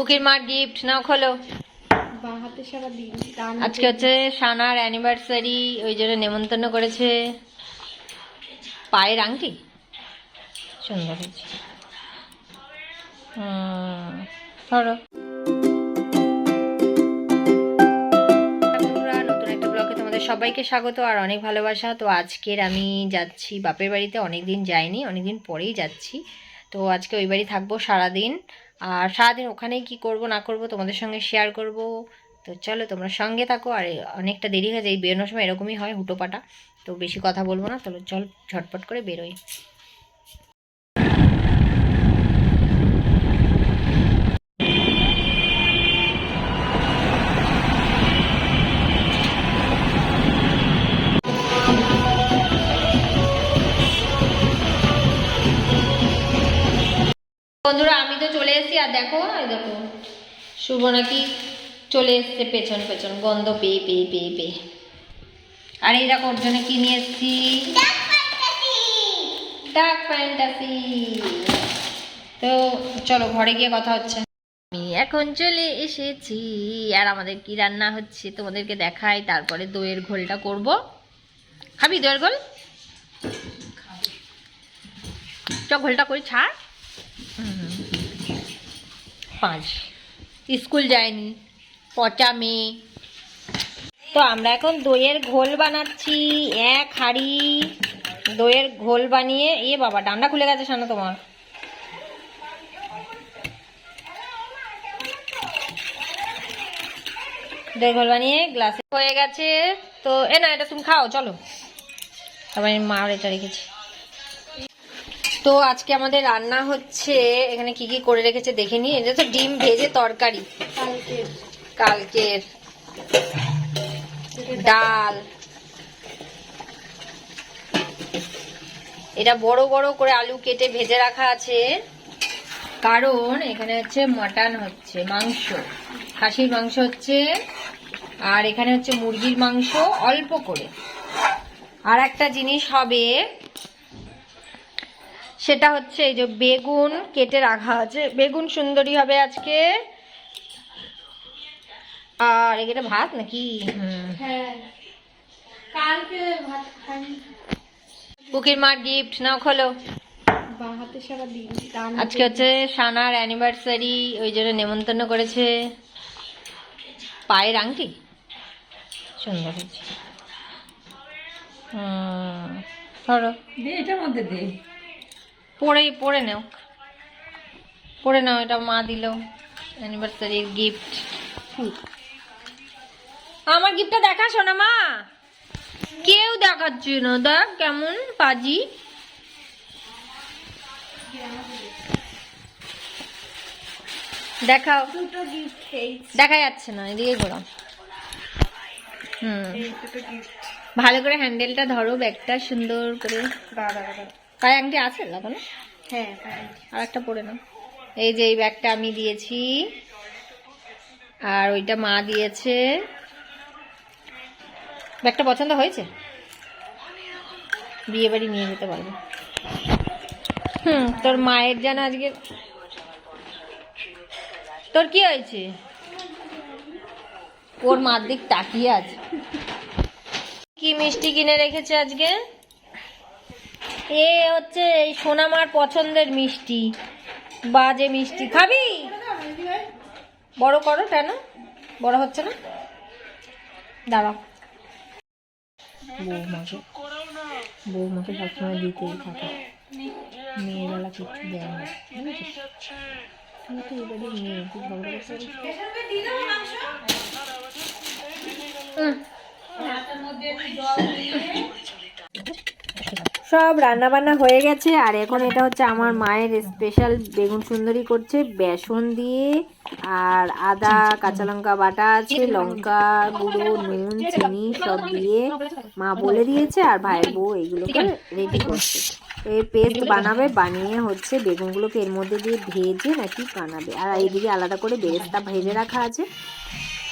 পুকির মার গিফট নাও খোলো। আজকে হচ্ছে সানার অ্যানিভার্সারি ওই জন্য নেমন্তন্ন করেছে পায়ের আংটি। সুন্দর হয়েছে। হুম, ধরো। বন্ধুরা, নতুন একটা ব্লগে তোমাদের সবাইকে স্বাগত আর অনেক ভালোবাসা। তো আজকের আমি যাচ্ছি বাপের বাড়িতে অনেক দিন যাইনি অনেক দিন পরেই যাচ্ছি। তো আজকে ওই বাড়ি থাকব সারাদিন। আর সারাদিন ওখানে কি করব, না করব তোমাদের সঙ্গে শেয়ার করব। তো চলো তোমরা সঙ্গে থাকো, আর অনেকটা দেরি হয়ে যায়, বেরোনোর সময় এরকমই হয় হুটোপাটা। তো বেশি কথা বলব না তাহলে চল ঝটপট করে বেরোই। বন্ধুরা আমি তো চলে এসেছি আর দেখো এই দেখো শুভ নাকি চলে এসছে পেছন পেছন গন্ধ পেয়ে পেয়ে পেয়ে পেয়ে। আর এই দেখো ওর জন্য কি নিয়ে এসেছি? ডাক ফ্যান্টাসি তো চলো ঘরে গিয়ে কথা হচ্ছে। আমি এখন চলে এসেছি আর আমাদের কি রান্না হচ্ছে তোমাদেরকে দেখাই তারপরে দইয়ের ঘোলটা করব। খাবি দইয়ের ঘোল? চ ঘোলটা করি ছাড়। পাঁচ। স্কুল যায়নি। পচা মেয়ে। তো আমরা এখন দইয়ের ঘোল বানাচ্ছি। এক হাঁড়ি দইয়ের ঘোল বানিয়ে, এ বাবা, ডান্ডা খুলে গেছে শানা তোমার। দইয়ের ঘোল বানিয়ে গ্লাসে হয়ে গেছে। তো এ না, এটা তুমি খাও, চলো। তারপর মার এটা রেখেছি। তো আজকে আমাদের রান্না হচ্ছে এখানে কি কি করে রেখেছে দেখে নিই। এটা তো ডিম ভেজে তরকারি। কালকের। ডাল। এটা বড় বড় করে আলু কেটে ভেজে রাখা আছে। কারণ এখানে হচ্ছে মাটন হচ্ছে মাংস। খাসির মাংস হচ্ছে আর এখানে হচ্ছে মুরগির মাংস অল্প করে। আর একটা জিনিস হবে সেটা হচ্ছে এই যে বেগুন কেটে রাখা আছে। বেগুন সুন্দরী হবে আজকে। আর এখানে ভাত নাকি? হুম হ্যাঁ। কালকে বুকির মার গিফট নাও খোলো। বা হাতে সারা দিন। গান আজকে হচ্ছে সানার অ্যানিভার্সারি ওই জন্য নেমন্তন্ন করেছে। পায়ের আংটি? সুন্দর হয়েছে। হুম ধরো। দে এটার মধ্যে দে। পরে পরে নাও। পরে নাও এটা মা দিল অ্যানিভার্সারির গিফট আমার গিফটটা দেখা শোনা মা? কেউ দেখাচ্ছে না দেখ কেমন পাজি। দেখাও। দেখা যাচ্ছে না এদিকে ঘোরাও। হুম। ভালো করে হ্যান্ডেলটা ধরো ব্যাগটা সুন্দর করে। পায়ে আংটি আছে লাগানো হ্যাঁ হ্যাঁ আর একটা পরে নাও। এই যে এই ব্যাগটা আমি দিয়েছি। আর ওইটা মা দিয়েছে। ব্যাগটা পছন্দ হয়েছে? বিয়ে বাড়ি নিয়ে যেতে পারবে। হুম তোর মায়ের যেন আজকে তোর কি হয়েছে? ওর মার দিক তাকিয়ে আছে। কি মিষ্টি কিনে রেখেছে আজকে? এ হচ্ছে এই সোনামার পছন্দের মিষ্টি বাজে মিষ্টি। খাবি? বড় করো কেন? বড় হচ্ছে না? দাঁড়াও। বৌমাকে বৌমাকে সবসময় দিতেই থাকে। মেয়েবেলা কিছু দেয় না? এবারে মেয়ে তুই ঝগড়া করতে পারিস? সব রান্না বান্না হয়ে গেছে। আর এখন এটা হচ্ছে আমার মায়ের স্পেশাল বেগুন সুন্দরী করছে। বেসন দিয়ে আর আদা কাঁচা লঙ্কা বাটা আছে লঙ্কা গুঁড়ো নুন চিনি সব দিয়ে মা বলে দিয়েছে আর ভাইয়ের বউ এইগুলোকে রেডি করছে। এই পেস্ট বানাবে বানিয়ে হচ্ছে বেগুনগুলোকে এর মধ্যে দিয়ে ভেজে নাকি বানাবে। আর এইদিকে আলাদা করে বেরেস্তা ভেজে রাখা আছে।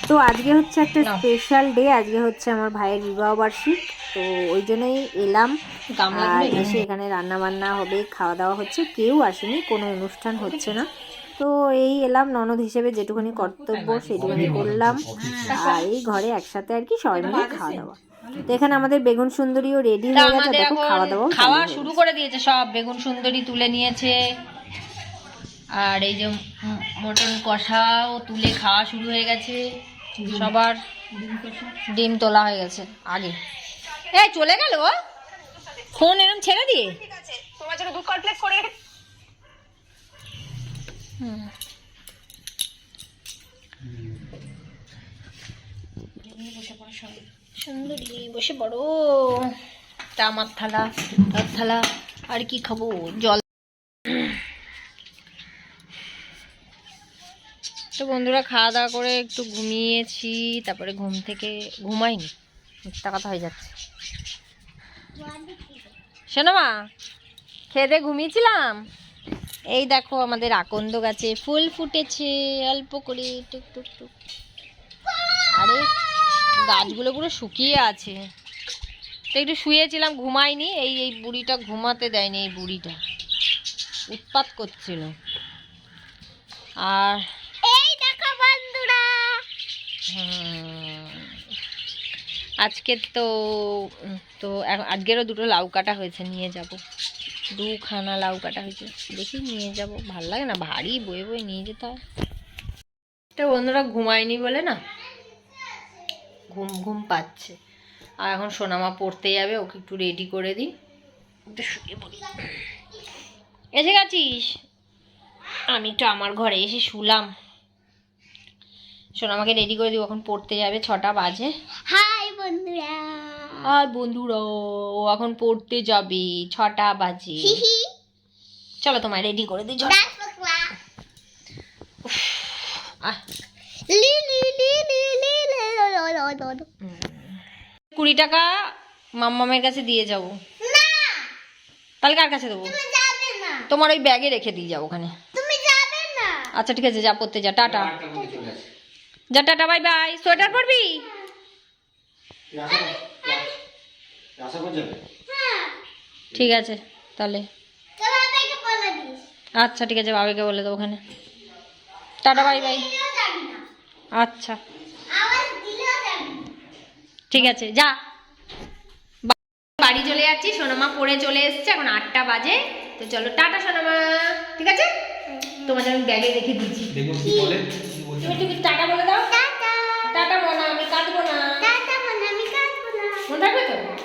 তো আজকে হচ্ছে একটা স্পেশাল ডে আজকে হচ্ছে আমার ভাইয়ের বিবাহ বার্ষিক তো ওই জন্যই এলাম। আর এসে এখানে রান্না বান্না হবে খাওয়া দাওয়া হচ্ছে কেউ আসেনি কোনো অনুষ্ঠান হচ্ছে না। তো এই এলাম ননদ হিসেবে যেটুকুনি কর্তব্য সেটুকুনি করলাম। আর এই ঘরে একসাথে আর কি সবাই মিলে খাওয়া দাওয়া তো এখানে আমাদের বেগুন সুন্দরীও রেডি হয়ে গেছে। দেখো খাওয়া দাওয়া খাওয়া শুরু করে দিয়েছে সব বেগুন সুন্দরী তুলে নিয়েছে। আর এই যে মটন কষাও তুলে খাওয়া শুরু হয়ে গেছে। সবার ডিম তোলা হয়ে গেছে আগে। এই চলে গেল? ফোন এরম ছেড়ে দিয়ে? হুম। সুন্দরী বসে বড় তা আমার থালা তার থালা আর কি খাব? জল। তো বন্ধুরা খাওয়া দাওয়া করে একটু ঘুমিয়েছি তারপরে ঘুম থেকে ঘুমাইনি। মিথ্যা কথা হয়ে যাচ্ছে। শোনো মা খেয়ে দিয়ে ঘুমিয়েছিলাম। এই দেখো আমাদের আকন্দ গাছে ফুল ফুটেছে অল্প করে টুক টুক টুক। আরে গাছগুলো পুরো শুকিয়ে আছে। তো একটু শুয়েছিলাম ঘুমাইনি এই এই বুড়িটা ঘুমাতে দেয়নি এই বুড়িটা। উৎপাত করছিল। আর এই দেখো বন্ধুরা। হুম, আজকে তো তো আজকেরও দুটো লাউ কাটা হয়েছে, নিয়ে যাব। দুখানা লাউ কাটা হয়েছে, দেখি নিয়ে যাব। ভালো লাগে না, ভারী বয়ে বয়ে নিয়ে যেতে হয়। তো বন্ধুরা ঘুমায়নি বলে না? ঘুম ঘুম পাচ্ছে। আর এখন সোনামা পড়তে যাবে, ওকে একটু রেডি করে দিই। শুয়ে পড়ি। এসে গেছিস? আমি তো আমার ঘরে এসে শুলাম। সোনামাকে রেডি করে দিব, এখন পড়তে যাবে ছটা বাজে। হাই! বন্ধুরা আর বন্ধুরা ও এখন পড়তে যাবে ছটা বাজে চলো তোমায় রেডি করে দিই। কুড়ি টাকা মাম্মামের কাছে দিয়ে যাব তাহলে কার কাছে দেবো তুমি যাবে না তোমার ওই ব্যাগে রেখে দিয়ে যাব ওখানে তুমি যাবে না আচ্ছা ঠিক আছে যা পড়তে যা টাটা যা টাটা বাই বাই সোয়েটার পরবি হ্যাঁ ঠিক আছে তাহলে। আচ্ছা ঠিক আছে বাবাকে বলে দেবো ওখানে। Tata bye bye. আচ্ছা। ঠিক আছে যা। বাড়ি চলে যাচ্ছি সোনামা পড়ে চলে এসছে এখন আটটা বাজে। তো চলো টাটা সোনামা। ঠিক আছে? তোমার জন্য ব্যাগে রেখে দিচ্ছি। তুমি টাটা বলে দাও। টাটা। টাটা মনে আমি মনে আমি কাটবো না। মনে থাকবে তো?